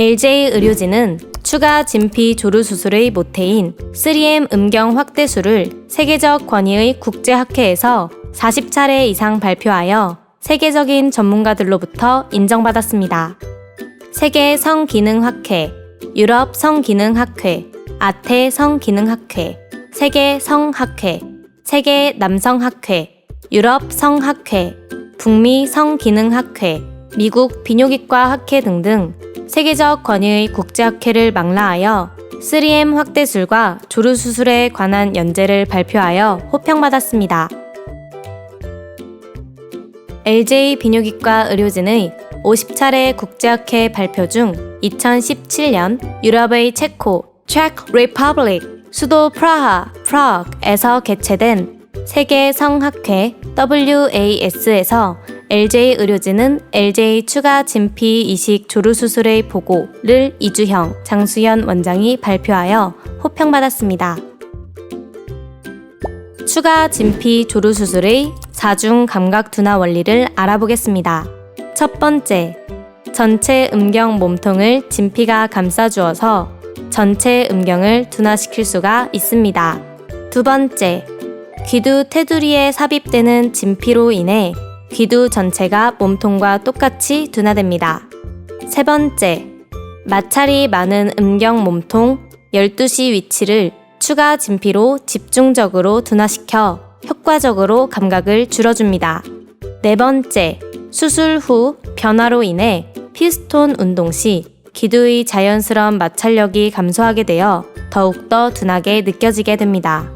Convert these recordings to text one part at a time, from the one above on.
LJ 의료진은 추가 진피 조루 수술의 모태인 3M 음경 확대술을 세계적 권위의 국제학회에서 40차례 이상 발표하여 세계적인 전문가들로부터 인정받았습니다. 세계 성기능학회, 유럽 성기능학회, 아태 성기능학회, 세계 성학회, 세계 남성학회, 유럽 성학회, 북미 성기능학회, 미국 비뇨기과 학회 등등 세계적 권위의 국제학회를 망라하여 3M 확대술과 조루 수술에 관한 연재를 발표하여 호평받았습니다. LJ 비뇨기과 의료진의 50차례 국제학회 발표 중 2017년 유럽의 체코, 체크 리퍼블릭, 수도 프라하, 프라그에서 개최된 세계 성학회 WAS에서 LJ 의료진은 LJ 추가 진피 이식 조루 수술의 보고를 이주형 장수현 원장이 발표하여 호평받았습니다. 추가 진피 조루 수술의 사중 감각 둔화 원리를 알아보겠습니다. 첫 번째, 전체 음경 몸통을 진피가 감싸주어서 전체 음경을 둔화시킬 수가 있습니다. 두 번째, 귀두 테두리에 삽입되는 진피로 인해 귀두 전체가 몸통과 똑같이 둔화됩니다. 세 번째, 마찰이 많은 음경 몸통 12시 위치를 추가 진피로 집중적으로 둔화시켜 효과적으로 감각을 줄여줍니다. 네 번째, 수술 후 변화로 인해 피스톤 운동 시 기두의 자연스러운 마찰력이 감소하게 되어 더욱더 둔하게 느껴지게 됩니다.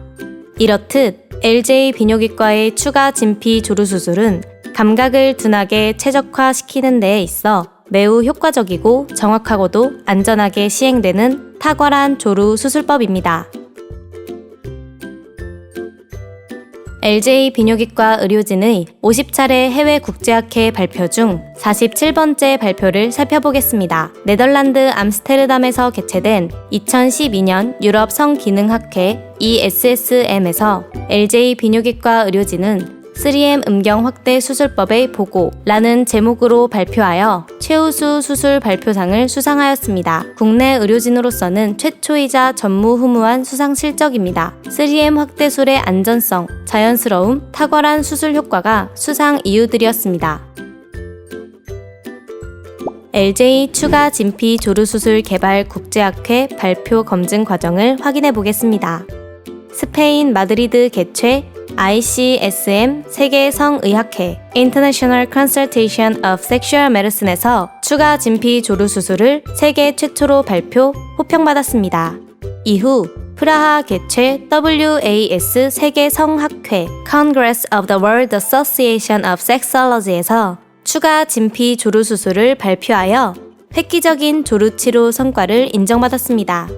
이렇듯 LJ 비뇨기과의 추가 진피 조루 수술은 감각을 둔하게 최적화시키는 데에 있어 매우 효과적이고 정확하고도 안전하게 시행되는 탁월한 조루 수술법입니다. LJ 비뇨기과 의료진의 50차례 해외 국제학회 발표 중 47번째 발표를 살펴보겠습니다. 네덜란드 암스테르담에서 개최된 2012년 유럽 성기능학회 ESSM에서 LJ 비뇨기과 의료진은 3M 음경 확대 수술법의 보고라는 제목으로 발표하여 최우수 수술 발표상을 수상하였습니다. 국내 의료진으로서는 최초이자 전무후무한 수상 실적입니다. 3M 확대술의 안전성, 자연스러움, 탁월한 수술 효과가 수상 이유들이었습니다. LJ 추가 진피 조루 수술 개발 국제학회 발표 검증 과정을 확인해 보겠습니다. 스페인 마드리드 개최 ICSM 세계 성의학회 International Consultation of Sexual Medicine에서 추가 진피 조루 수술을 세계 최초로 발표 호평받았습니다. 이후 프라하 개최 WAS 세계 성학회 Congress of the World Association of Sexology에서 추가 진피 조루 수술을 발표하여 획기적인 조루 치료 성과를 인정받았습니다.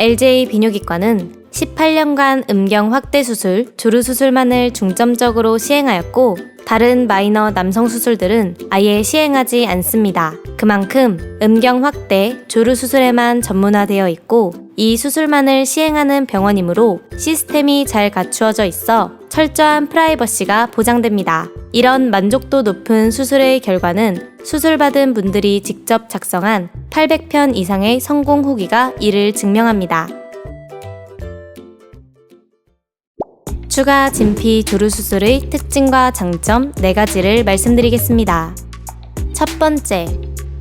LJ 비뇨기과는 18년간 음경 확대 수술, 조루 수술만을 중점적으로 시행하였고 다른 마이너 남성 수술들은 아예 시행하지 않습니다. 그만큼 음경 확대, 조루 수술에만 전문화되어 있고 이 수술만을 시행하는 병원이므로 시스템이 잘 갖추어져 있어 철저한 프라이버시가 보장됩니다. 이런 만족도 높은 수술의 결과는 수술받은 분들이 직접 작성한 800편 이상의 성공 후기가 이를 증명합니다. 추가 진피 조루 수술의 특징과 장점 4가지를 말씀드리겠습니다. 첫 번째,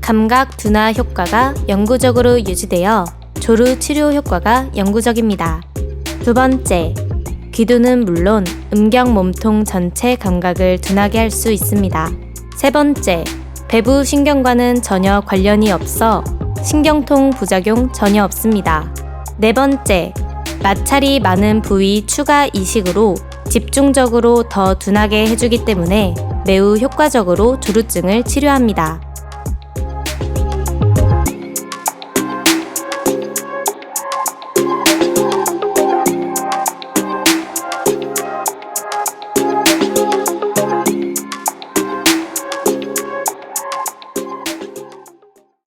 감각 둔화 효과가 영구적으로 유지되어 조루 치료 효과가 영구적입니다. 두 번째, 귀두는 물론 음경 몸통 전체 감각을 둔하게 할 수 있습니다. 세 번째, 배부 신경과는 전혀 관련이 없어 신경통 부작용 전혀 없습니다. 네 번째, 마찰이 많은 부위 추가 이식으로 집중적으로 더 둔하게 해주기 때문에 매우 효과적으로 조루증을 치료합니다.